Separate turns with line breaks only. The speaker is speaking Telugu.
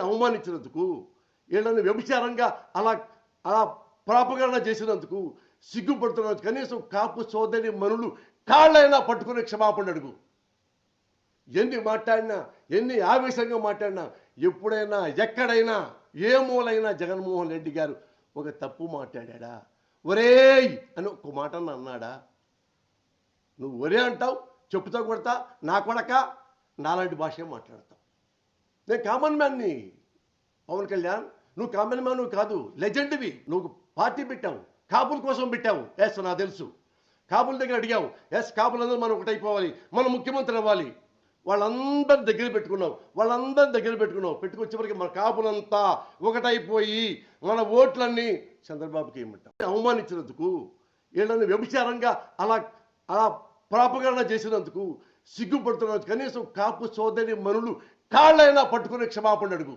అవమానించినందుకు వీళ్ళని వ్యభిచారంగా అలా అలా ప్రాపగరణ చేసినందుకు సిగ్గుపడుతున్నందుకు కనీసం కాపు సోదరి మనులు కాళ్ళైనా పట్టుకునే క్షమాపణ అడుగు. ఎన్ని మాట్లాడినా ఎన్ని ఆవేశంగా మాట్లాడినా ఎప్పుడైనా ఎక్కడైనా ఏ మూలైనా జగన్మోహన్ రెడ్డి గారు ఒక తప్పు మాట్లాడా ఒరేయ్! అని ఒక మాట అన్నాడా? నువ్వు ఒరే అంటావు చెప్పుతో కొడతా నా కొడక? నాలాంటి భాషే మాట్లాడతావు. నేను కామన్ మ్యాన్ని పవన్ కళ్యాణ్ నువ్వు కామన్ మ్యాన్ నువ్వు కాదు లెజెండ్వి నువ్వు పార్టీ పెట్టావు కాపుల కోసం పెట్టావు. ఎస్ నాకు తెలుసు. కాపుల దగ్గర అడిగావు ఎస్ కాపులందరూ మనం ఒకటైపోవాలి మనం ముఖ్యమంత్రి అవ్వాలి. వాళ్ళందరి దగ్గర పెట్టుకున్నావు వాళ్ళందరి దగ్గర పెట్టుకున్నావు. పెట్టుకొచ్చేవరకు మన కాపులంతా ఒకటైపోయి మన ఓట్లన్నీ చంద్రబాబుకి ఏమంటాం అవమానించినందుకు వీళ్ళని వ్యభిచారంగా అలా అలా ప్రాపగాన చేసినందుకు సిగ్గుపడుతున్నందుకు కనీసం కాపు సోదరి మనులు కాళ్ళైనా పట్టుకునే క్షమాపణ అడుగు.